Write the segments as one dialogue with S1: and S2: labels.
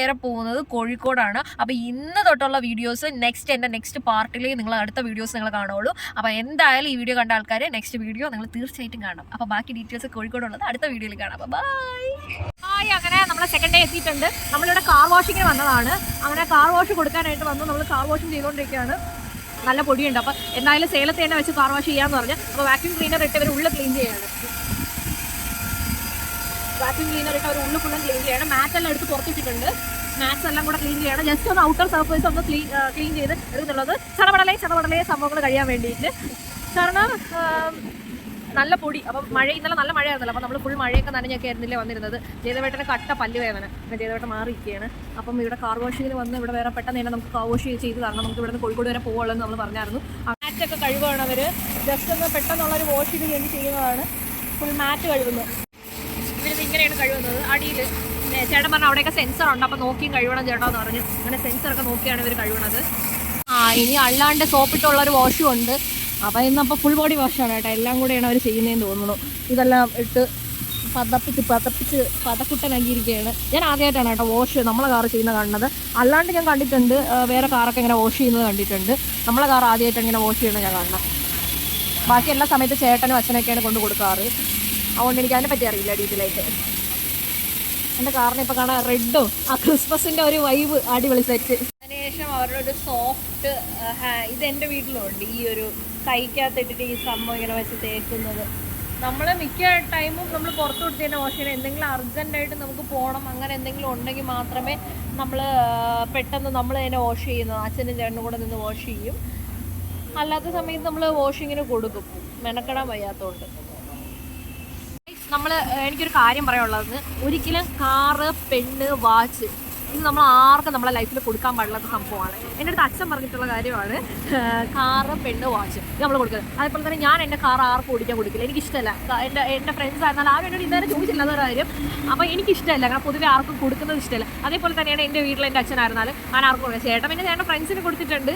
S1: നേരെ പോകുന്നത് കോഴിക്കോടാണ്. അപ്പോൾ ഇന്ന് തൊട്ടുള്ള വീഡിയോസ് നെക്സ്റ്റ് എന്റെ നെക്സ്റ്റ് പാർട്ടിൽ നിങ്ങൾ അടുത്ത വീഡിയോസ് നിങ്ങൾ കാണുള്ളൂ അപ്പോൾ എന്തായാലും ഈ വീഡിയോ കണ്ട ആൾക്കാർ നെക്സ്റ്റ് വീഡിയോ നിങ്ങൾ തീർച്ചയായിട്ടും കാണാം അപ്പോൾ ബാക്കി ഡീറ്റെയിൽസ് കോഴിക്കോടുള്ളത് അടുത്ത വീഡിയോയിൽ കാണാം. അപ്പോൾ ബൈ ഹായ് അങ്ങനെ നമ്മളെ സെക്കൻഡ് ഡേ എത്തിയിട്ടുണ്ട്. നമ്മളിവിടെ കാർ വാഷിങ്ങിന് വന്നതാണ്. അങ്ങനെ കാർ വാഷ് കൊടുക്കാനായിട്ട് വന്നു നമ്മൾ കാർ വാഷിംഗ് ചെയ്തുകൊണ്ടിരിക്കുകയാണ് നല്ല പൊടിയുണ്ട്. അപ്പോൾ എന്തായാലും സേലത്ത് തന്നെ വെച്ച് കാർ വാഷ് ചെയ്യാന്ന് പറഞ്ഞു. അപ്പോൾ വാക്യൂം ക്ലീനർ ഇട്ട് ഇവർ ഉള്ളിൽ ക്ലീൻ ചെയ്യാണ്. വാക്യൂം ക്ലീനർ ഇട്ട് അവർ ഉള്ളിൽ ഫുള്ളും ക്ലീൻ ചെയ്യണം. മാറ്റ് എല്ലാം എടുത്ത് പുറത്തിട്ടിട്ടുണ്ട്. മാറ്റ്സ് എല്ലാം കൂടെ ക്ലീൻ ചെയ്യണം. ജസ്റ്റ് ഒന്ന് ഔട്ടർ സർഫേസ് ഒന്ന് ക്ലീൻ ക്ലീൻ ചെയ്ത് എടുക്കുന്നുള്ളത്. ചടപടലേ ചടപടലേ സംഭവങ്ങൾ കഴിയാൻ വേണ്ടിയിട്ട്. കാരണം നല്ല പൊടി. അപ്പം മഴ ഇന്നലെ നല്ല മഴയായിരുന്നല്ലോ. അപ്പം നമ്മൾ ഫുൾ മഴയൊക്കെ നനഞ്ഞൊക്കെ ആയിരുന്നില്ലേ വന്നിരുന്നത്. ജയതവേട്ടന് കട്ട പല്ല് വേദന. അപ്പം ജയതവേട്ടൻ മാറിയിരിക്കുകയാണ്. അപ്പം ഇവിടെ കാർ വാഷിങ്ങിന് വന്ന് ഇവിടെ വേറെ പെട്ടെന്ന് തന്നെ നമുക്ക് കാർ വാഷ് ചെയ്ത് തരണം. നമുക്ക് ഇവിടെ നിന്ന് കോഴിക്കോട് വരെ പോകുള്ളൂ എന്ന് നമ്മൾ പറഞ്ഞായിരുന്നു മാറ്റൊക്കെ കഴിവാണ് അവർ ജസ്റ്റ് ഒന്ന് പെട്ടെന്നുള്ളൊരു വാഷിന് വേണ്ടി ചെയ്യുന്നതാണ്. ഫുൾ മാറ്റ് കഴുകുന്നത്. ഇവരിത് ഇങ്ങനെയാണ് കഴുകുന്നത്. അടിയിൽ ചേട്ടൻ പറഞ്ഞ അവിടെയൊക്കെ സെൻസർ ഉണ്ട് അപ്പോൾ നോക്കിയും കഴുകണം ചേട്ടാ എന്ന് പറഞ്ഞു അങ്ങനെ സെൻസറൊക്കെ നോക്കിയാണ് ഇവർ കഴുകണത്. ആ ഇനി അല്ലാണ്ട് സോപ്പിട്ടുള്ള ഒരു വാഷും ഉണ്ട്. അപ്പോൾ ഇന്നപ്പോൾ ഫുൾ ബോഡി വാഷാണ് കേട്ടോ. എല്ലാം കൂടെയാണ് അവർ ചെയ്യുന്നതെന്ന് തോന്നുന്നു. ഇതെല്ലാം ഇട്ട് പതപ്പിച്ച് പതപ്പിച്ച് പതക്കുട്ടനാക്കിയിരിക്കുകയാണ്. ഞാൻ ആദ്യമായിട്ടാണ് കേട്ടോ വാഷ് നമ്മളെ കാർ ചെയ്യുന്ന കാണുന്നത്. അല്ലാണ്ട് ഞാൻ കണ്ടിട്ടുണ്ട്. വേറെ കാറൊക്കെ ഇങ്ങനെ വാഷ് ചെയ്യുന്നത് കണ്ടിട്ടുണ്ട്. നമ്മളെ കാർ ആദ്യമായിട്ടാണ് ഇങ്ങനെ വാഷ് ചെയ്യുന്നത് ഞാൻ കാണണം ബാക്കി എല്ലാ സമയത്ത് ചേട്ടനും അച്ഛനൊക്കെയാണ് കൊണ്ട് കൊടുക്കാറ്. അതുകൊണ്ട് എനിക്ക് അതിനെ പറ്റി അറിയില്ല ഡീറ്റെയിൽ ആയിട്ട്. എന്റെ കാറിനെ ഇപ്പോൾ കാണാൻ റെഡും. ആ ക്രിസ്മസിന്റെ ഒരു വൈബ് അടിപൊളി സെറ്റ് അതിനുശേഷം അവരുടെ ഒരു സോഫ്റ്റ് ഇത് എന്റെ വീട്ടിലുണ്ട്. ഈ ഒരു കൈക്കകത്ത് ഇട്ടിട്ട് ഈ സംഭവം ഇങ്ങനെ വെച്ച് തേക്കുന്നത്. നമ്മൾ മിക്ക ടൈമും നമ്മൾ പുറത്തു വാഷ് ചെയ്യണം എന്തെങ്കിലും അർജന്റായിട്ട് നമുക്ക് പോകണം അങ്ങനെ എന്തെങ്കിലും ഉണ്ടെങ്കിൽ മാത്രമേ നമ്മൾ പെട്ടെന്ന് നമ്മൾ തന്നെ വാഷ് ചെയ്യുന്നത്. അച്ഛനും ചേട്ടനും കൂടെ നിന്ന് വാഷ് ചെയ്യും. അല്ലാത്ത സമയത്ത് നമ്മൾ വാഷിങ്ങിന് കൊടുക്കും. മെനക്കെടാൻ വയ്യാത്തതുകൊണ്ട് നമ്മൾ എനിക്കൊരു കാര്യം പറയാനുള്ളത്. ഒരിക്കലും കാറ് പെണ്ണ് വാച്ച് ഇത് നമ്മൾ ആർക്കും നമ്മളെ ലൈഫിൽ കൊടുക്കാൻ പാടില്ലാത്ത സംഭവമാണ്. എന്റെ അടുത്ത് അച്ഛൻ പറഞ്ഞിട്ടുള്ള കാര്യമാണ് കാറ് പെണ്ണ് വാച്ച് നമ്മൾ കൊടുക്കുന്നത്. അതേപോലെ തന്നെ ഞാൻ എന്റെ കാർ ആർക്കും ഓടിക്കാൻ കൊടുക്കില്ല. എനിക്കിഷ്ടമല്ല. എന്റെ എന്റെ ഫ്രണ്ട്സ് ആയിരുന്നാൽ ആരും എന്നോട് ഇന്നേരം ചോദിച്ചില്ല അതൊരു കാര്യം. അപ്പോൾ എനിക്കിഷ്ടമല്ല. കാരണം പൊതുവെ ആർക്കും കൊടുക്കുന്നത് ഇഷ്ടമല്ല. അതേപോലെ തന്നെയാണ് എന്റെ വീട്ടിൽ എന്റെ അച്ഛനായിരുന്നാലും ഞാൻ ആർക്കും കൊടുക്കുക ചേട്ടൻ പിന്നെ ചേട്ടൻ ഫ്രണ്ട്സിന് കൊടുത്തിട്ടുണ്ട്.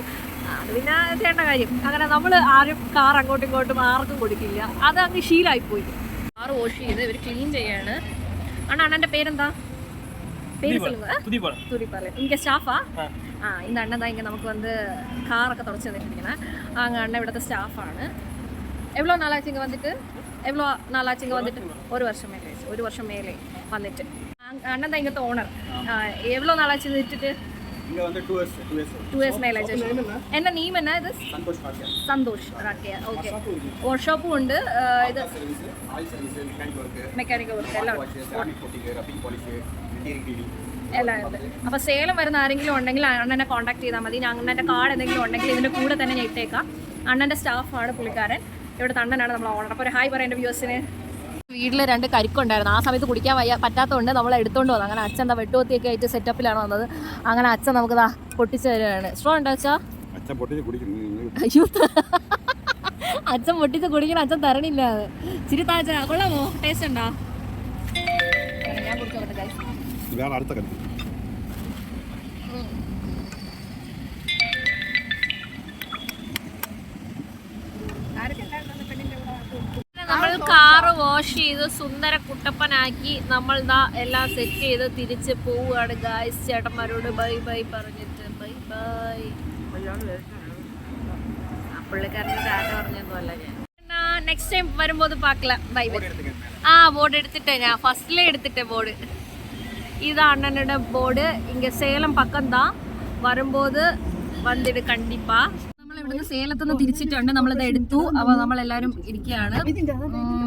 S1: അത് പിന്നെ ചേട്ടന്റെ കാര്യം. അങ്ങനെ നമ്മൾ ആരും കാർ അങ്ങോട്ടും ഇങ്ങോട്ടും ആർക്കും കൊടുക്കില്ല. അത് അങ്ങ് ശീലമായിപ്പോയി കാർ വാഷ് ചെയ്ത് ഇവർ ക്ലീൻ ചെയ്യാണ്. അണ്ണാ അണ്ണന്റെ പേരെന്താ? പേര് തുരിപ്പാല ഇങ്ങനെ സ്റ്റാഫാ? ആ. ഇന്ന് അണ്ണതാ ഇങ്ങനെ നമുക്ക് വന്ന് കാറൊക്കെ തുടച്ച് തന്നിട്ടിരിക്കണേ ആ അണ്ണ ഇവിടുത്തെ സ്റ്റാഫാണ് എവ്വളോ നാളാഴ്ച ഇങ്ങനെ വന്നിട്ട്? എവ്വളോ നാളാഴ്ച ഇങ്ങനെ വന്നിട്ട്? ഒരു വർഷം മേലെ ഒരു വർഷം മേലെ വന്നിട്ട്. അണ്ണന്താ ഇങ്ങനത്തെ ഓണർ എവ്വളോ നാളാഴ്ച നിന്നിട്ട്
S2: இங்க வந்து എന്നാ இயர்ஸ் 2 இயர்ஸ்
S1: 2 இயர்ஸ் மேல ஆச்சு என்ன? நேம் என்ன இது?
S2: சந்தோஷ் ராட்டியா
S1: சந்தோஷ் ராட்டியா ஓகே വർക്ക്ഷോപ്പും ഉണ്ട് ഇത് മെക്കാനിക്കൽ വർക്ക് എല്ലാം എല്ലാം ഉണ്ട് അപ്പോൾ സേലം വരുന്ന ആരെങ്കിലും ഉണ്ടെങ്കിൽ അണ്ണനെ കോൺടാക്ട് ചെയ്താൽ മതി. അണ്ണന്റെ കാർഡ് എന്തെങ്കിലും ഉണ്ടെങ്കിൽ ഇതിന്റെ കൂടെ തന്നെ ഞാൻ ഇട്ടേക്കാം. അണ്ണന്റെ സ്റ്റാഫാണ് പുള്ളിക്കാരൻ. ഇവിടെ തണ്ണനാണ് നമ്മൾ ഓണർ അപ്പൊ ഒരു ഹായ് പറയാം എന്റെ വ്യൂസിന് വീട്ടിൽ രണ്ട് കരിക്കുണ്ടായിരുന്നു. ആ സമയത്ത് കുടിക്കാൻ വയ്യ പറ്റാത്തതുകൊണ്ട് നമ്മൾ എടുത്തുകൊണ്ട് വന്നു. അങ്ങനെ അച്ഛൻ എന്താ വെട്ടുപത്തിയൊക്കെ ആയിട്ട് സെറ്റപ്പിലാണ് വന്നത്. അങ്ങനെ അച്ഛൻ നമുക്ക് ഇതാ പൊട്ടിച്ചു തരുകയാണ് സ്ട്രോ ഉണ്ടോ അച്ഛാ? അയ്യോ അച്ഛൻ പൊട്ടിച്ച് കുടിക്കണം. അച്ഛൻ തരണില്ല അത്. ചിരി താച്ച കൊള്ളാമോ? ടേസ്റ്റ് ഉണ്ടോ? ഞാൻ കുടിച്ചോട്ടെ അടുത്ത വാഷ് ചെയ്ത് സുന്ദര കുട്ടപ്പനാക്കി നമ്മൾ ദാ എല്ലാം സെറ്റ് ചെയ്ത് തിരിച്ച് പോവുകയാണ് ഗായ്സ് ചേട്ടന്മാരോട് ബൈ ബൈ പറഞ്ഞിട്ട് ബൈ ബൈ പുള്ളിക്കാരൻ്റെ ടാറ്റ പറഞ്ഞൊന്നും അല്ല ഞാൻ നെക്സ്റ്റ് ടൈം വരുമ്പോൾ അത് പാക്കല ബൈ ബൈ ആ ബോർഡ് എടുത്തിട്ടേ ഞാൻ ഫസ്റ്റിലേ എടുത്തിട്ടേ ബോർഡ് இது அண்ணனோட போர்டு இங்க சேலம் பக்கம் தான் வரும்போது വന്നിട്ട് കണ്ടിപ്പാ നമ്മൾ ഇവിടുന്ന് സേലത്തുനിന്ന് തിരിച്ചിട്ടുണ്ട് നമ്മളിത് എടുത്തു അപ്പൊ നമ്മളെല്ലാരും ഇരിക്കുകയാണ് ഉം,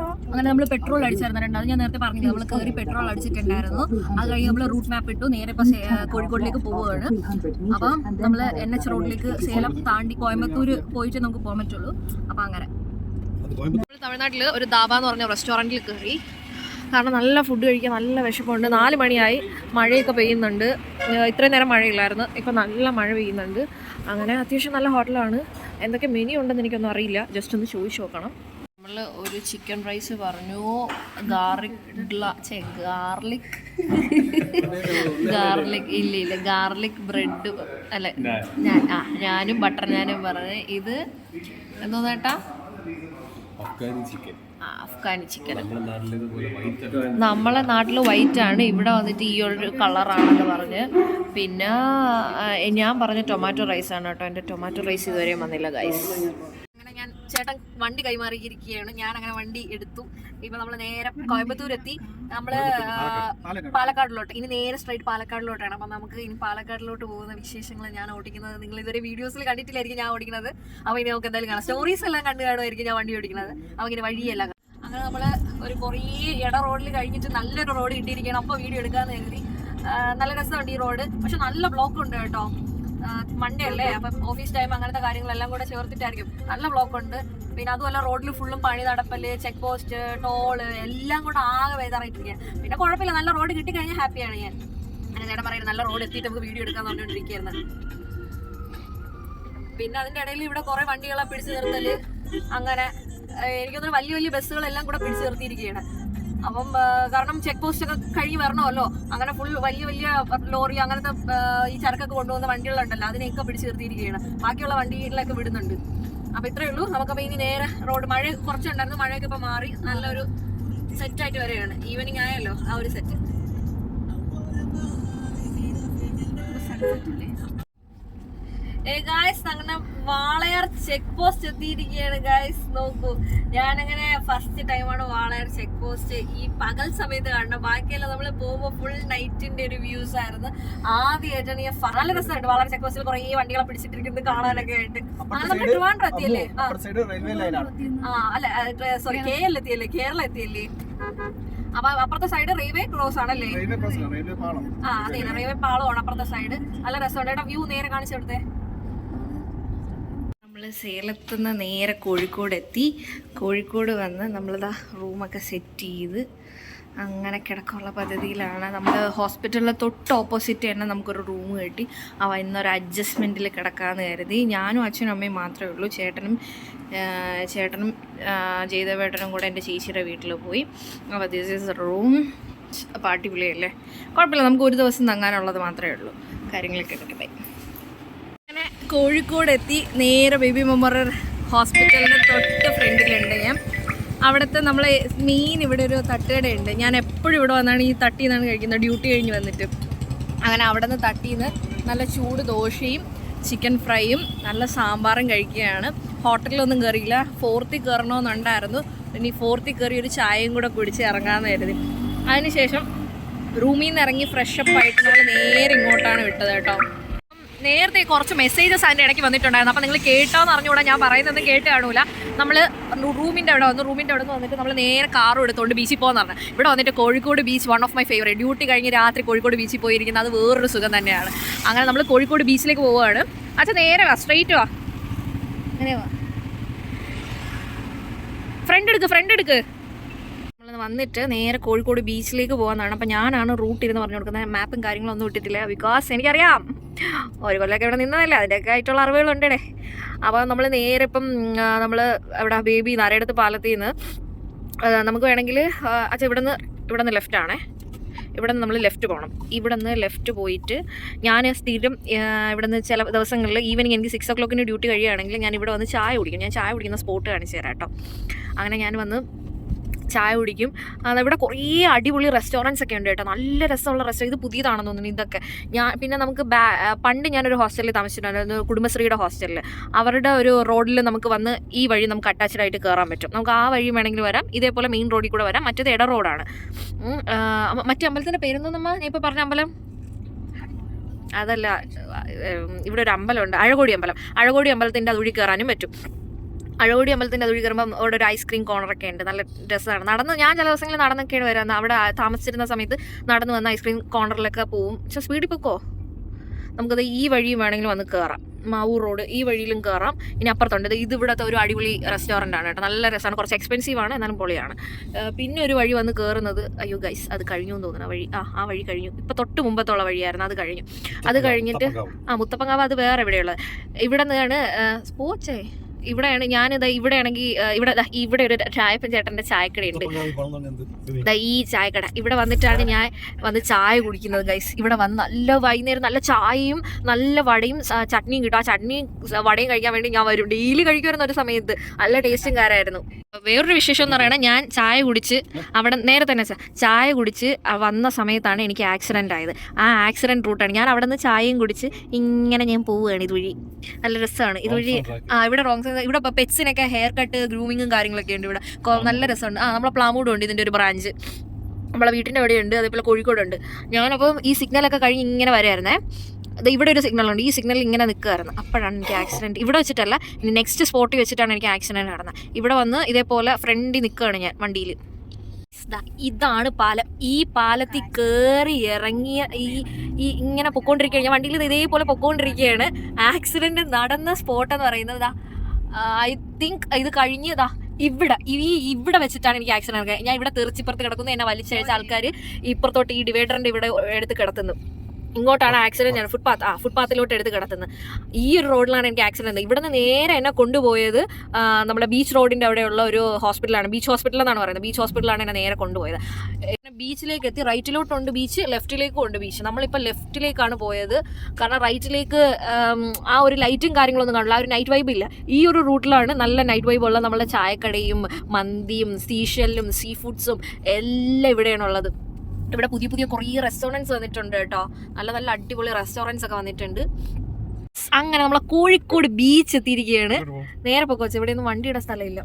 S1: അങ്ങനെ നമ്മൾ പെട്രോൾ അടിച്ചായിരുന്നു അത് ഞാൻ നേരത്തെ പറഞ്ഞു നമ്മൾ കയറി പെട്രോൾ അടിച്ചിട്ടുണ്ടായിരുന്നു. അത് കഴിഞ്ഞ് നമ്മൾ റൂട്ട് മാപ്പ് ഇട്ടു. നേരെ ഇപ്പൊ കോഴിക്കോടിലേക്ക് പോവുകയാണ്. അപ്പം നമ്മൾ എൻ എച്ച് റോഡിലേക്ക് സേലം താണ്ടി കോയമ്പത്തൂർ പോയിട്ട് നമുക്ക് പോകാൻ പറ്റുള്ളൂ. അപ്പൊ അങ്ങനെ. തമിഴ്നാട്ടിൽ തമിഴ്നാട്ടിൽ ഒരു ദാബ എന്ന് പറഞ്ഞ റെസ്റ്റോറന്റിൽ കയറി കാരണം നല്ല ഫുഡ് കഴിക്കാൻ നല്ല വിശപ്പുണ്ട്. നാല് മണിയായി. മഴയൊക്കെ പെയ്യുന്നുണ്ട്. ഇത്രയും നേരം മഴയില്ലായിരുന്നു. ഇപ്പം നല്ല മഴ പെയ്യുന്നുണ്ട്. അങ്ങനെ അത്യാവശ്യം നല്ല ഹോട്ടലാണ് എന്തൊക്കെ മെനു ഉണ്ടെന്ന് എനിക്കൊന്നും അറിയില്ല. ജസ്റ്റ് ഒന്ന് ചോദിച്ചു നോക്കണം. ഓർഡറിൽ ഒരു ചിക്കൻ റൈസ് പറഞ്ഞു. Garlic garlic. ഗാർലിക് ഇല്ല ഇല്ല ഗാർലിക് ബ്രെഡ് അല്ല ഞാൻ ആ ഞാനും ബട്ടർ ഞാനും പറഞ്ഞു. ഇത്
S2: എന്തോ നേട്ടാ
S1: അഫ്ഗാനി ചിക്കൻ. നമ്മളെ നാട്ടിൽ വൈറ്റ് ആണ്. ഇവിടെ വന്നിട്ട് ഈ ഒരു കളറാണെന്ന് പറഞ്ഞ്. പിന്നെ ഞാൻ പറഞ്ഞ ടൊമാറ്റോ റൈസാണ് കേട്ടോ. എന്റെ ടൊമാറ്റോ റൈസ് ഇതുവരെയും വന്നില്ല ഗൈസ് ചേട്ടൻ വണ്ടി കൈമാറിയിരിക്കുകയാണ്. ഞാൻ അങ്ങനെ വണ്ടി എടുത്തു. ഇപ്പൊ നമ്മൾ നേരെ കോയമ്പത്തൂർ എത്തി നമ്മൾ പാലക്കാടിലോട്ട്. ഇനി നേരെ സ്ട്രൈറ്റ് പാലക്കാടിലോട്ടാണ്. അപ്പൊ നമുക്ക് ഇനി പാലക്കാടിലോട്ട് പോകുന്ന വിശേഷങ്ങൾ ഞാൻ ഓടിക്കുന്നത്. നിങ്ങൾ ഇതുവരെ വീഡിയോസിൽ കണ്ടിട്ടില്ലായിരിക്കും ഞാൻ ഓടിക്കുന്നത്. അപ്പൊ ഇനി നമുക്ക് എന്തായാലും കാണാം. സ്റ്റോറീസ് എല്ലാം കണ്ടു കാണുമായിരിക്കും ഞാൻ വണ്ടി ഓടിക്കുന്നത്. അപ്പൊ ഇങ്ങനെ വഴിയല്ല അങ്ങനെ നമ്മൾ ഒരു കുറേ ഇട റോഡിൽ കഴിഞ്ഞിട്ട് നല്ലൊരു റോഡ് കിട്ടിയിരിക്കണം അപ്പൊ വീഡിയോ എടുക്കാന്ന് കരുതി. നല്ല രസമുണ്ട് ഈ റോഡ് പക്ഷെ നല്ല ബ്ലോക്ക് ഉണ്ട് കേട്ടോ. മൺഡേ അല്ലേ? അപ്പം ഓഫീസ് ടൈം അങ്ങനത്തെ കാര്യങ്ങളെല്ലാം കൂടെ ചേർത്തിട്ടായിരിക്കും. നല്ല ബ്ലോക്ക് ഉണ്ട്. പിന്നെ അതുമല്ല റോഡിൽ ഫുള്ളും പണി നടപ്പൽ ചെക്ക് പോസ്റ്റ് ടോൾ എല്ലാം കൂടെ ആകെ വേദറായിട്ടിരിക്കുക പിന്നെ കുഴപ്പമില്ല നല്ല റോഡ് കിട്ടിക്കഴിഞ്ഞാൽ ഹാപ്പിയാണ് ഞാൻ. അങ്ങനെ ചേട്ടൻ പറയുന്നത് നല്ല റോഡ് എത്തിയിട്ട് നമുക്ക് വീഡിയോ എടുക്കാൻ പറഞ്ഞുകൊണ്ടിരിക്കുകയായിരുന്നു. പിന്നെ അതിന്റെ ഇടയിൽ ഇവിടെ കുറെ വണ്ടികളെ പിടിച്ചു നിർത്തൽ അങ്ങനെ എനിക്കൊന്നും വലിയ വലിയ ബസ്സുകളെല്ലാം കൂടെ പിടിച്ചു നിർത്തിയിരിക്കുകയാണ്. അപ്പം കാരണം ചെക്ക് പോസ്റ്റ് ഒക്കെ കഴിഞ്ഞ് വരണമല്ലോ. അങ്ങനെ ഫുൾ വലിയ വലിയ ലോറി അങ്ങനത്തെ ഈ ചരക്കൊക്കെ കൊണ്ടുപോകുന്ന വണ്ടികളുണ്ടല്ലോ. അതിനെയൊക്കെ പിടിച്ചു നിർത്തിയിരിക്കുകയാണ്. ബാക്കിയുള്ള വണ്ടികളിലൊക്കെ വിടുന്നുണ്ട്. അപ്പൊ ഇത്രേ ഉള്ളൂ. നമുക്കപ്പോ ഇനി നേരെ റോഡ് മഴ കുറച്ചുണ്ടായിരുന്നു. മഴയൊക്കെ ഇപ്പൊ മാറി. നല്ലൊരു സെറ്റ് ആയിട്ട് വരികയാണ്. ഈവനിങ് ആയല്ലോ ആ ഒരു സെറ്റ് ഗായ്സ് അങ്ങനെ വാളയാർ ചെക്ക് പോസ്റ്റ് എത്തിയിരിക്കുകയാണ് ഗായ്സ് നോക്കൂ. ഞാനങ്ങനെ ഫസ്റ്റ് ടൈമാണ് വാളയാർ ചെക്ക് പോസ്റ്റ് ഈ പകൽ സമയത്ത് കാണണം ബാക്കിയെല്ലാം നമ്മൾ പോകുമ്പോൾ ഫുൾ നൈറ്റിന്റെ ഒരു വ്യൂസ് ആയിരുന്നു. ആദ്യമായിട്ടാണ് ഞാൻ നല്ല രസമായിട്ട് വളരെ ചെക്ക് പോസ്റ്റിൽ കുറേ വണ്ടികളെ പിടിച്ചിട്ടിരിക്കുന്നത് കാണാനൊക്കെ ആയിട്ട്. നമ്മുടെ നമ്മൾ ട്രിവാൻഡ്രം എത്തിയല്ലേ? ആ. അല്ല സോറി കെ എൽ എത്തിയല്ലേ? കേരള എത്തിയല്ലേ? അപ്പൊ അപ്പുറത്തെ സൈഡ് റെയിൽവേ ക്രോസ് ആണല്ലേ? ആ അതെ റെയിൽവേ പാളമാണ് അപ്പുറത്തെ സൈഡ് നല്ല രസമുണ്ട്. ഏട്ടാ വ്യൂ നേരെ കാണിച്ചു കൊടുത്തേ നമ്മൾ സേലത്ത് നിന്ന് നേരെ കോഴിക്കോട് എത്തി കോഴിക്കോട് വന്ന് നമ്മളിതാ റൂമൊക്കെ സെറ്റ് ചെയ്ത് അങ്ങനെ കിടക്കാനുള്ള പദ്ധതിയിലാണ്. നമ്മൾ ഹോസ്പിറ്റലിലെ തൊട്ട് ഓപ്പോസിറ്റ് തന്നെ നമുക്കൊരു റൂം കിട്ടി. അവ ഇന്നൊരു അഡ്ജസ്റ്റ്മെന്റിൽ കിടക്കാമെന്ന് കരുതി. ഞാനും അച്ഛനും അമ്മയും മാത്രമേ ഉള്ളൂ. ചേട്ടനും ചേട്ടനും ജയ്തവേട്ടനും കൂടെ എന്റെ ചേച്ചിയുടെ വീട്ടിൽ പോയി. അപ്പോൾ ദിസ് ഈസ് റൂം പാർട്ടി അല്ലേ കുഴപ്പമില്ല. നമുക്ക് ഒരു ദിവസം തങ്ങാനുള്ളത് മാത്രമേ ഉള്ളൂ. കാര്യങ്ങളൊക്കെ അങ്ങനെ കോഴിക്കോട് എത്തി. നേരെ ബേബി മെമ്മോറിയൽ ഹോസ്പിറ്റലിന്റെ തൊട്ട് ഫ്രണ്ടിലുണ്ട് ഞാൻ. അവിടുത്തെ നമ്മളെ മെയിൻ ഇവിടെ ഒരു തട്ടുകടയുണ്ട്. ഞാൻ എപ്പോഴും ഇവിടെ വന്നാണ് ഈ തട്ടിൽ നിന്നാണ് കഴിക്കുന്നത്. ഡ്യൂട്ടി കഴിഞ്ഞ് വന്നിട്ട്. അങ്ങനെ അവിടെ നിന്ന് തട്ടിയിൽ നിന്ന് നല്ല ചൂട് ദോശയും ചിക്കൻ ഫ്രൈയും നല്ല സാമ്പാറും കഴിക്കുകയാണ്. ഹോട്ടലിലൊന്നും കയറിയില്ല ഫോർത്തിൽ കയറണമെന്നുണ്ടായിരുന്നു. ഈ ഫോർത്തിൽ കയറി ഒരു ചായയും കൂടെ കുടിച്ച് ഇറങ്ങാമെന്ന് കരുതി. അതിനുശേഷം റൂമിൽ നിന്ന് ഇറങ്ങി ഫ്രഷപ്പ് ആയിട്ട് നമ്മൾ നേരെ ഇങ്ങോട്ടാണ് വിട്ടത് കേട്ടോ. നേരത്തെ കുറച്ച് മെസ്സേജസ് അതിന്റെ ഇടയ്ക്ക് വന്നിട്ടുണ്ടായിരുന്നു. അപ്പോൾ നിങ്ങൾ കേട്ടോന്ന് അറിഞ്ഞുകൂടാ ഞാൻ പറയുന്നത് കേട്ട് കാണൂല. നമ്മൾ റൂമിന്റെ അവിടെ വന്ന് റൂമിന്റെ അവിടെ നിന്ന് വന്നിട്ട് നമ്മൾ നേരെ കാറും എടുത്തുകൊണ്ട് ബീച്ചിൽ പോകുന്ന പറഞ്ഞു. ഇവിടെ വന്നിട്ട് Kozhikode beach one of my favourite duty കഴിഞ്ഞ് രാത്രി കോഴിക്കോട് ബീച്ചിൽ പോയിരിക്കുന്നത് അത് വേറൊരു സുഖം തന്നെയാണ്. അങ്ങനെ നമ്മൾ കോഴിക്കോട് ബീച്ചിലേക്ക് പോവുകയാണ് അച്ഛാ നേരെ വാ സ്ട്രെയിറ്റ് വാ. അങ്ങനെ വാ. ഫ്രണ്ട് എടുക്ക് ഫ്രണ്ട് എടുക്ക്. വന്നിട്ട് നേരെ കോഴിക്കോട് ബീച്ചിലേക്ക് പോകാന്നാണ്. അപ്പം ഞാനാണ് റൂട്ട് ഇരുന്ന് പറഞ്ഞു കൊടുക്കുന്നത്. മാപ്പും കാര്യങ്ങളൊന്നും ഇട്ടിട്ടില്ല. ബിക്കോസ് എനിക്കറിയാം. ഒരു കൊല്ലമൊക്കെ ഇവിടെ നിന്നതല്ലേ. അതിന്റെയൊക്കെ ആയിട്ടുള്ള അറിവുകളുണ്ടേ അപ്പോൾ നമ്മൾ നേരെ ഇപ്പം നമ്മൾ അവിടെ ബേബി നരയടുത്ത് പാലത്തിൽ നിന്ന് നമുക്ക് വേണമെങ്കിൽ അച്ഛാ ഇവിടെ നിന്ന് ഇവിടെ നിന്ന് ലെഫ്റ്റ് ആണേ. ഇവിടെ നിന്ന് നമ്മൾ ലെഫ്റ്റ് പോകണം ഇവിടെ നിന്ന് ലെഫ്റ്റ് പോയിട്ട് ഞാൻ സ്ഥിരം ഇവിടെ നിന്ന് ചില ദിവസങ്ങളിൽ ഈവനിങ് എനിക്ക് സിക്സ് ഒ ക്ലോക്കിന് ഡ്യൂട്ടി കഴിയുകയാണെങ്കിൽ ഞാൻ ഇവിടെ വന്ന് ചായ കുടിക്കും. ഞാൻ ചായ കുടിക്കുന്ന സ്പോട്ട് കാണിച്ചു തരാം കേട്ടോ. അങ്ങനെ ഞാൻ വന്ന് ചായ കുടിക്കും. ഇവിടെ കുറേ അടിപൊളി റെസ്റ്റോറന്റ്സ് ഒക്കെ ഉണ്ട് കേട്ടോ. നല്ല രസമുള്ള റെസ്റ്റോറന്റ് ഇത് പുതിയതാണെന്ന് തോന്നുന്നു ഇതൊക്കെ. ഞാൻ പിന്നെ നമുക്ക് ബാ പണ്ട് ഞാനൊരു ഹോസ്റ്റലിൽ താമസിച്ചിട്ടുണ്ടായിരുന്നു. കുടുംബശ്രീയുടെ ഹോസ്റ്റലിൽ അവരുടെ ഒരു റോഡിൽ നമുക്ക് വന്ന് ഈ വഴി നമുക്ക് അറ്റാച്ച്ഡ് ആയിട്ട് കയറാൻ പറ്റും. നമുക്ക് ആ വഴി വേണമെങ്കിൽ വരാം. ഇതേപോലെ മെയിൻ റോഡിൽ കൂടെ വരാം. മറ്റേത് ഇട റോഡാണ് മറ്റേ അമ്പലത്തിന്റെ പേരെന്തോ നമ്മൾ ഞാൻ ഇപ്പോൾ പറഞ്ഞ അമ്പലം? അതല്ല ഇവിടെ ഒരു അമ്പലമുണ്ട്. അഴകോടി അമ്പലം. അഴകോടി അമ്പലത്തിന്റെ അതുവഴി കയറാനും പറ്റും. അഴകോടി അമ്പലത്തിന്റെ അതുവഴി കയറുമ്പം അവിടെ ഒരു ഐസ്ക്രീം കോർണറൊക്കെ ഉണ്ട്. നല്ല രസമാണ്. നടന്ന് ഞാൻ ചില ദിവസങ്ങളിൽ നടന്നൊക്കെയാണ് വരുന്നത് അവിടെ താമസിച്ചിരുന്ന സമയത്ത് നടന്ന് വന്ന ഐസ്ക്രീം കോർണറിലൊക്കെ പോവും. പക്ഷെ സ്പീഡിൽ പൊക്കോ? നമുക്കത് ഈ വഴിയും വേണമെങ്കിൽ വന്ന് കയറാം മാവൂർ റോഡ് ഈ വഴിയിലും കയറാം ഇനി അപ്പുറത്തുണ്ട്. ഇത് ഇത് ഇവിടുത്തെ ഒരു അടിപൊളി റെസ്റ്റോറന്റ് ആണ് കേട്ടോ. നല്ല രസമാണ്. കുറച്ച് എക്സ്പെൻസീവ് ആണ്. എന്നാലും പൊളിയാണ്. പിന്നെ ഒരു വഴി വന്ന് കയറുന്നത് അയ്യോ ഗൈസ് അത് കഴിഞ്ഞു എന്ന് തോന്നുന്നു. വഴി ആ ആ വഴി കഴിഞ്ഞു. ഇപ്പം തൊട്ട് മുമ്പത്തുള്ള വഴിയായിരുന്നു. അത് കഴിഞ്ഞു. അത് കഴിഞ്ഞിട്ട് ആ മുത്തപ്പങ്കാവ് അത് വേറെ എവിടെയുള്ളത് ഇവിടെ നിന്നാണ് സ്പോർട്സേ ഇവിടെയാണ് ഞാനിതാ ഇവിടെ ആണെങ്കിൽ ഇവിടെ ഇവിടെ ഒരു ചായപ്പൻ ചേട്ടന്റെ ചായക്കടയുണ്ട്. ദാ ഈ ചായക്കട. ഇവിടെ വന്നിട്ടാണ് ഞാൻ വന്ന് ചായ കുടിക്കുന്നത് ഗൈസ് ഇവിടെ വന്ന് നല്ല വൈകുന്നേരം നല്ല ചായയും നല്ല വടയും ചട്നിയും കിട്ടും. ആ ചട്നിയും വടയും കഴിക്കാൻ വേണ്ടി ഞാൻ വരും. ഡെയിലി കഴിക്കുമായിരുന്നു ഒരു സമയത്ത്. നല്ല ടേസ്റ്റും കാരായിരുന്നു. വേറൊരു വിശേഷം എന്ന് പറയുന്നത് ഞാൻ ചായ കുടിച്ച് അവിടെ നേരെ തന്നെ ചായ കുടിച്ച് വന്ന സമയത്താണ് എനിക്ക് ആക്സിഡന്റ് ആയത്. ആ ആക്സിഡന്റ് റൂട്ടാണ് ഞാൻ അവിടെ നിന്ന് ചായയും കുടിച്ച് ഇങ്ങനെ ഞാൻ പോവുകയാണ് ഇതുവഴി. നല്ല രസമാണ്. ഇതുവഴി ആ ഇവിടെ റോങ് ഇവിടെ പെറ്റ്സിനൊക്കെ ഹെയർ കട്ട് ഗ്രൂമിങ്ങും കാര്യങ്ങളൊക്കെ ഉണ്ട് ഇവിടെ. നല്ല രസമുണ്ട്. ആ നമ്മളെ പ്ലാമൂടും ഉണ്ട് ഇതിന്റെ ഒരു ബ്രാഞ്ച് നമ്മളെ വീട്ടിന്റെ അവിടെയുണ്ട് അതേപോലെ കോഴിക്കോടുണ്ട്. ഞാനപ്പം ഈ സിഗ്നലൊക്കെ കഴിഞ്ഞ് ഇങ്ങനെ വരായിരുന്നേ. അത് ഇവിടെ ഒരു സിഗ്നൽ ഉണ്ട്. ഈ സിഗ്നൽ ഇങ്ങനെ നിൽക്കുമായിരുന്നു അപ്പോഴാണ് എനിക്ക് ആക്സിഡന്റ് ഇവിടെ വെച്ചിട്ടല്ല ഇനി നെക്സ്റ്റ് സ്പോട്ടിൽ വെച്ചിട്ടാണ് എനിക്ക് ആക്സിഡന്റ് നടന്നത് ഇവിടെ വന്ന് ഇതേപോലെ ഫ്രണ്ടിൽ നിൽക്കുകയാണ് ഞാൻ വണ്ടിയിൽ ഇതാണ് പാലം. ഈ പാലത്തിൽ കയറി ഇറങ്ങിയ ഈ ഈ ഇങ്ങനെ പൊക്കോണ്ടിരിക്കുകയാണ്. ഞാൻ വണ്ടിയിൽ ഇതേപോലെ പൊക്കോണ്ടിരിക്കുകയാണ്. ആക്സിഡന്റ് നടന്ന സ്പോട്ട് എന്ന് പറയുന്നത് ഐ തിങ്ക് ഇത് കഴിഞ്ഞതാ. ഇവിടെ ഈ ഇവിടെ വെച്ചിട്ടാണ് എനിക്ക് ആക്സിഡന്റ് ഞാൻ ഇവിടെ തെറിച്ചിപ്പുറത്ത് കിടക്കുന്നു. എന്നെ വലിച്ചഴിച്ച ആൾക്കാർ ഇപ്പുറത്തോട്ട് ഈ ഡിവൈഡറിന്റെ ഇവിടെ എടുത്ത് കിടത്തുന്നു. ഇങ്ങോട്ടാണ് ആക്സിഡന്റ് ഞാൻ ഫുട്പാത്ത് ആ ഫുട്പാത്തിലോട്ട് എടുത്ത് കിടത്തുന്നത്. ഈ ഒരു റോഡിലാണ് എനിക്ക് ആക്സിഡന്റ് ഇവിടെ നിന്ന് നേരെ എന്നെ കൊണ്ടുപോയത് നമ്മുടെ ബീച്ച് റോഡിന്റെ അവിടെയുള്ള ഒരു ഹോസ്പിറ്റലാണ് ബീച്ച് ഹോസ്പിറ്റൽ എന്നാണ് പറയുന്നത്. ബീച്ച് ഹോസ്പിറ്റലാണ് എന്നെ നേരെ കൊണ്ടുപോയത്. ബീച്ചിലേക്ക് എത്തി റൈറ്റിലോട്ടുണ്ട് ബീച്ച് ലെഫ്റ്റിലേക്കും ഉണ്ട് ബീച്ച് നമ്മളിപ്പോൾ ലെഫ്റ്റിലേക്കാണ് പോയത്. കാരണം റൈറ്റിലേക്ക് ആ ഒരു ലൈറ്റും കാര്യങ്ങളൊന്നും കാണില്ല ആ ഒരു നൈറ്റ് വൈബ് ഇല്ല. ഈ ഒരു റൂട്ടിലാണ് നല്ല നൈറ്റ് വൈബ് ഉള്ള നമ്മളെ ചായക്കടയും മന്തിയും സീഷെല്ലും സീ ഫുഡ്സും എല്ലാം ഇവിടെയാണുള്ളത് ഇവിടെ പുതിയ പുതിയ കുറേ റെസ്റ്റോറന്റ്സ് വന്നിട്ടുണ്ട് കേട്ടോ. നല്ല നല്ല അടിപൊളി റെസ്റ്റോറന്റ്സ് ഒക്കെ വന്നിട്ടുണ്ട്. അങ്ങനെ നമ്മളെ കോഴിക്കോട് ബീച്ച് എത്തിയിരിക്കുകയാണ്. നേരെ പൊക്കോ കൊച്ചു. ഇവിടെ ഒന്നും വണ്ടിയുടെ സ്ഥലമില്ല.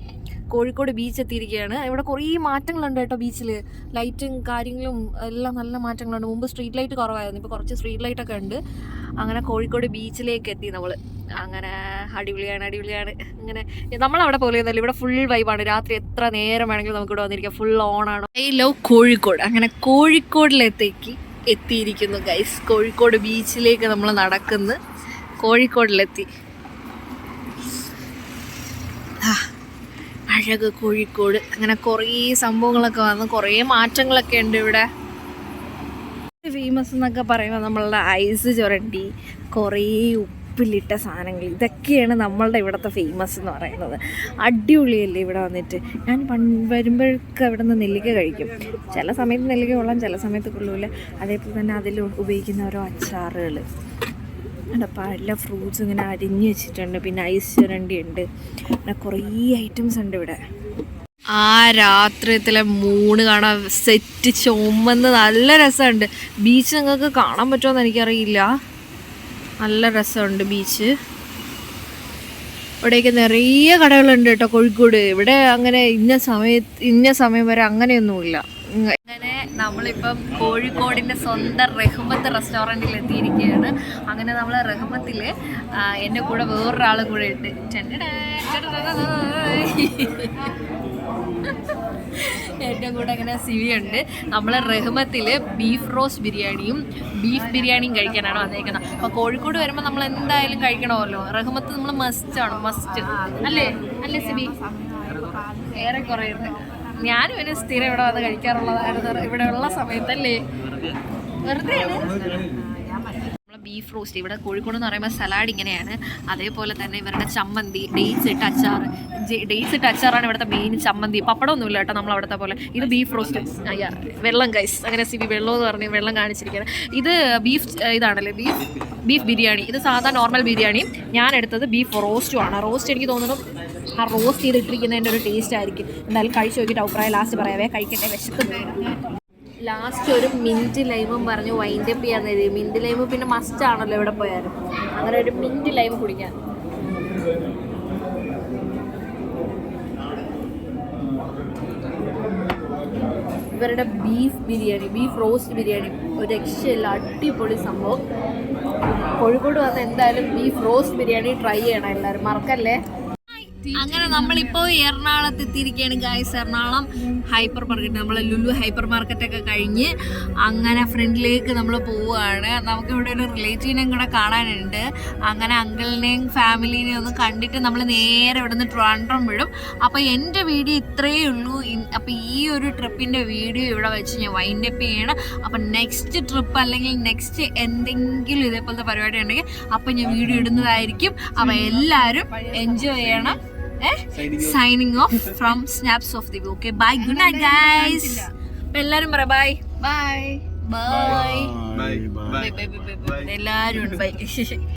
S1: കോഴിക്കോട് ബീച്ച് എത്തിയിരിക്കുകയാണ്. ഇവിടെ കുറേ മാറ്റങ്ങളുണ്ട് കേട്ടോ ബീച്ചിൽ ലൈറ്റും കാര്യങ്ങളും എല്ലാം നല്ല മാറ്റങ്ങളുണ്ട്. മുമ്പ് സ്ട്രീറ്റ് ലൈറ്റ് കുറവായിരുന്നു. ഇപ്പോൾ കുറച്ച് സ്ട്രീറ്റ് ലൈറ്റ് ഒക്കെ ഉണ്ട്. അങ്ങനെ കോഴിക്കോട് ബീച്ചിലേക്ക് എത്തി നമ്മൾ അങ്ങനെ അടിപൊളിയാണ് അടിപൊളിയാണ്. ഇങ്ങനെ നമ്മളവിടെ പോലെ ഒന്നുമല്ല. ഇവിടെ ഫുൾ വൈബാണ് രാത്രി എത്ര നേരം വേണമെങ്കിലും നമുക്ക് ഇവിടെ വന്നിരിക്കാം. ഫുൾ ഓണാണ് ഐ ലവ് കോഴിക്കോട്. അങ്ങനെ കോഴിക്കോടിലെത്തേക്ക് എത്തിയിരിക്കുന്നു ഗൈസ് കോഴിക്കോട് ബീച്ചിലേക്ക് നമ്മൾ നടക്കുന്നു. കോഴിക്കോടിലെത്തി. അഴക് കോഴിക്കോട്. അങ്ങനെ കുറേ സംഭവങ്ങളൊക്കെ വന്ന്. കുറേ മാറ്റങ്ങളൊക്കെ ഉണ്ട് ഇവിടെ. ഫേമസ് എന്നൊക്കെ പറയുമ്പോൾ നമ്മളുടെ ഐസ് ചുരണ്ടി കുറേ ഉപ്പിലിട്ട സാധനങ്ങൾ. ഇതൊക്കെയാണ് നമ്മളുടെ ഇവിടുത്തെ ഫേമസ് എന്ന് പറയുന്നത്. അടിപൊളിയല്ലേ ഇവിടെ വന്നിട്ട്? ഞാൻ വരുമ്പോഴൊക്കെ ഇവിടെ നിന്ന് നെല്ലിക്ക കഴിക്കും. ചില സമയത്ത് നെല്ലിക്ക കൊള്ളാം ചില സമയത്ത് കൊള്ളൂല. അതേപോലെ തന്നെ അതിൽ ഉപയോഗിക്കുന്ന ഓരോ അച്ചാറുകൾ. അവിടെ പല ഫ്രൂട്ട്സ് ഇങ്ങനെ അരിഞ്ഞ് വെച്ചിട്ടുണ്ട്. പിന്നെ ഐസ് ചുരണ്ടി ഉണ്ട് പിന്നെ കുറേ ഐറ്റംസ് ഉണ്ട് ഇവിടെ. ആ രാത്രിയത്തിലെ മൂണ് കാണാൻ സെറ്റ് ചുമന്ന് നല്ല രസമുണ്ട്. ബീച്ച് നിങ്ങൾക്ക് കാണാൻ പറ്റുമെന്ന് എനിക്കറിയില്ല. നല്ല രസമുണ്ട് ബീച്ച് ഇവിടെയൊക്കെ നിറയെ കടകളുണ്ട് കേട്ടോ കോഴിക്കോട്. ഇവിടെ അങ്ങനെ ഇന്ന സമയത്ത് ഇന്ന സമയം വരെ അങ്ങനെയൊന്നുമില്ല. അങ്ങനെ നമ്മളിപ്പം കോഴിക്കോടിന്റെ സ്വന്തം റഹ്മത്ത് റെസ്റ്റോറന്റിൽ എത്തിയിരിക്കുകയാണ് അങ്ങനെ നമ്മൾ റഹ്മത്തിൽ എന്റെ കൂടെ വേറൊരാൾ കൂടെ ചെണ്ടടാ, എന്റെ കൂടെ അങ്ങനെ സിവിയുണ്ട്. നമ്മൾ റഹ്മത്തിൽ ബീഫ് റോസ്റ്റ് ബിരിയാണിയും ബീഫ് ബിരിയാണിയും കഴിക്കാനാണ് വന്നേക്കുന്നത്. അപ്പോൾ കോഴിക്കോട് വരുമ്പോൾ നമ്മൾ എന്തായാലും കഴിക്കണമല്ലോ. റഹ്മത്ത് നമ്മൾ മസ്റ്റ് ആണ് മസ്റ്റ് അല്ലേ? അല്ലേ സിബി? ഏറെ കുറേ ഉണ്ട് ഞാനും ഇവന് സ്ഥിരം ഇവിടെ വന്ന് കഴിക്കാറുള്ളതായിരുന്നു. ഇവിടെ ഉള്ള സമയത്തല്ലേ? വെറുതെ ബീഫ് റോസ്റ്റ് ഇവിടെ കോഴിക്കോട് എന്ന് പറയുമ്പോൾ സലാഡ് ഇങ്ങനെയാണ്. അതേപോലെ തന്നെ ഇവരുടെ ചമ്മന്തി ഡേറ്റ്സ് ഇട്ട് അച്ചാർ ഡേറ്റ്സ് ഇട്ട് അച്ചാറാണ് ഇവിടുത്തെ മെയിൻ ചമ്മന്തി. പപ്പടമൊന്നുമില്ല കേട്ടോ നമ്മൾ അവിടുത്തെ പോലെ. ഇത് ബീഫ് റോസ്റ്റ് അയ്യാ വെള്ളം കൈസ് അങ്ങനെ സിബി വെള്ളം എന്ന് പറഞ്ഞ് വെള്ളം കാണിച്ചിരിക്കുന്നത് ഇത് ബീഫ് ഇതാണല്ലേ? Beef beef biryani. ഇത് സാധാ നോർമൽ ബിരിയാണി. ഞാൻ എടുത്തത് ബീഫ് റോസ്റ്റുമാണ് റോസ്റ്റ് എനിക്ക് തോന്നുന്നു ആ റോസ്റ്റ് ചെയ്തിട്ടിരിക്കുന്നതിന്റെ ഒരു ടേസ്റ്റ് ആയിരിക്കും. എന്തായാലും കഴിച്ച് നോക്കിയിട്ട് അഭിപ്രായം ലാസ്റ്റ് പറയാവേ. കഴിക്കട്ടെ വിശക്കുന്നു ലാസ്റ്റ് ഒരു മിന്റ് ലൈമും പറഞ്ഞു വൈൻഡ് അപ്പ് ചെയ്യാൻ തരും മിന്റ് ലൈമ് പിന്നെ മസ്റ്റ് ആണല്ലോ ഇവിടെ പോയാലും. അങ്ങനെ ഒരു മിന്റ് ലൈം കുടിക്കാൻ. ഇവരുടെ beef biryani beef roast biryani. ഒരു രക്ഷയില്ല അടിപൊളി സംഭവം. കോഴിക്കോട് വന്ന് എന്തായാലും ബീഫ് റോസ്റ്റ് ബിരിയാണി ട്രൈ ചെയ്യണം എല്ലാവരും. മറക്കല്ലേ? അങ്ങനെ നമ്മളിപ്പോ എറണാകുളത്ത് എത്തിയിരിക്കുകയാണ് ഗായ്സ് എറണാകുളം ഹൈപ്പർ മാർക്കറ്റ് നമ്മൾ ലുലു ഹൈപ്പർ മാർക്കറ്റ് ഒക്കെ കഴിഞ്ഞ് അങ്ങനെ ഫ്രണ്ടിലേക്ക് നമ്മൾ പോവുകയാണ്. നമുക്ക് ഇവിടെ ഒരു റിലേറ്റീവിനെയും കൂടെ കാണാനുണ്ട്. അങ്ങനെ അങ്കിളിനെയും ഫാമിലിനെയും ഒന്ന് കണ്ടിട്ട് നമ്മൾ നേരെ ഇവിടെ നിന്ന് ട്രാൻഡ്രം വിടും. അപ്പോൾ എന്റെ വീഡിയോ ഇത്രയേ ഉള്ളൂ. അപ്പോൾ ഈ ഒരു ട്രിപ്പിന്റെ വീഡിയോ ഇവിടെ വെച്ച് ഞാൻ വൈൻഡ് അപ്പ് ചെയ്യണം. അപ്പോൾ നെക്സ്റ്റ് ട്രിപ്പ് അല്ലെങ്കിൽ നെക്സ്റ്റ് എന്തെങ്കിലും ഇതേപോലത്തെ പരിപാടി ഉണ്ടെങ്കിൽ അപ്പോൾ ഞാൻ വീഡിയോ ഇടുന്നതായിരിക്കും. അപ്പൊ എല്ലാവരും എൻജോയ് ചെയ്യണം. Signing off from snaps of the okay bye good night guys അപ്പം എല്ലാവരും പറ bye bye bye
S3: bye
S1: bye bye bye എല്ലാവരും ഉണ്ട്. ബൈ